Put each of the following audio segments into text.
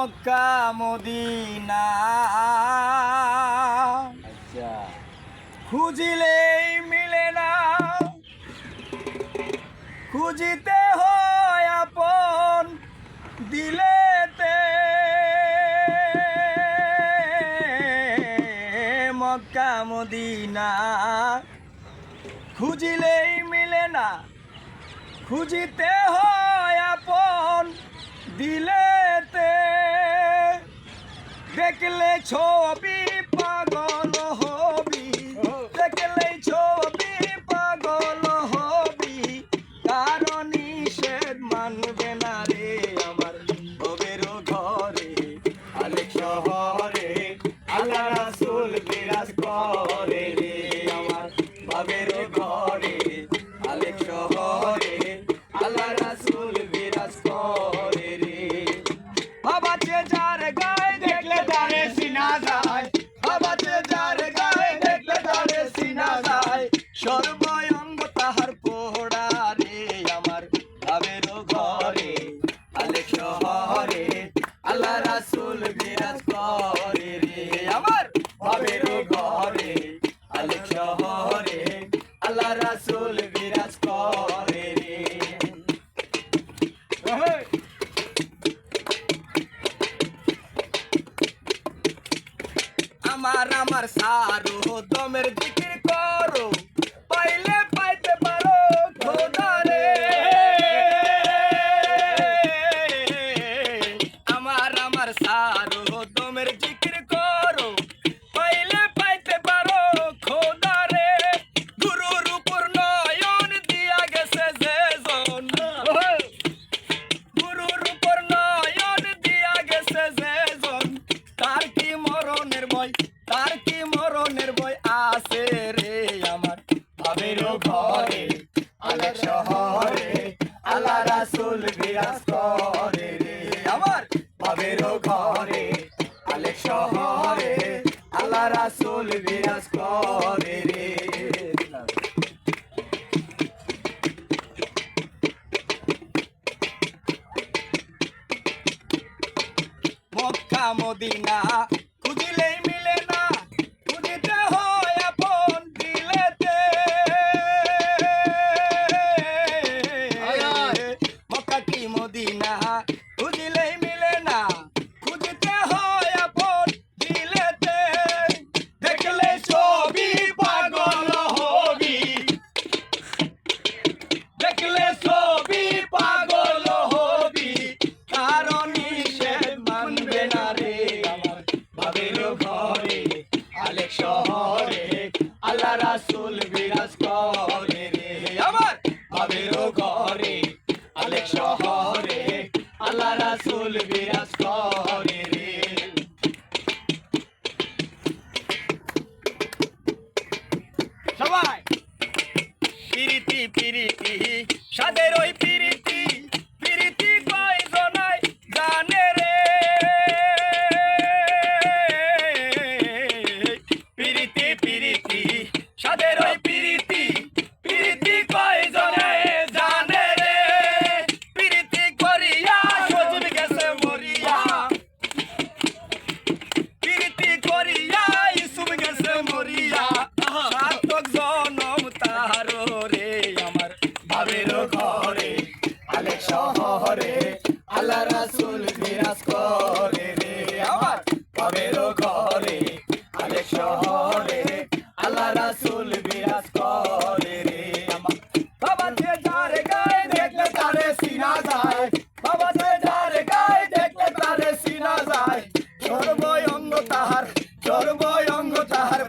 Mecca Medina. আচ্ছা। খুঁজিলেই মিলে না। খুঁজিতে হয় আপন দিলেতে। Mecca Medina. খুঁজিলেই মিলে না। খুঁজিতে হয় আপন দিলেতে ફેકલે છો અભી. ঘরে আলেক শহরে, আল্লাহ রাসূল বিরাজ করে রে। আমার ভাবের ঘরে, আলেক শহরে, আল্লাহ রাসূল বিরাজ করে রে। আমার আমার সারো দমের জিকির ভাবেরও ঘরে আলেক শহরে আল্লাহ রাসূল বিরাজ করে রে। আমার ভাবেরও ঘরে আলেক শহরে আল্লাহ রাসূল বিরাজ করে রে। মক্কা, মদিনা ভাবের ঘরে শহরে আল্লাহ রাসুল বিরাজ করে রে। সবাই। পিরিতি পিরিতি সাদের ওই পিরিতি ঘরে আলেক শহরে, আল্লাহ রাসূল বিরাজ করে রে। আমার ভাবের ঘরে আলেক শহরে, আল্লাহ রাসূল বিরাজ করে রে। আমার বাবা যে যার গায়ে দেখলে তারে সিনা যায়, বাবা যে যার গায়ে দেখলে তারে সিনা যায়। সর্বয়ঙ্গ তাহার সর্বয়ঙ্গ তাহার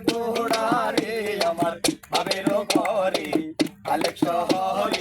রে। আমার ভাবের ঘরে শহরে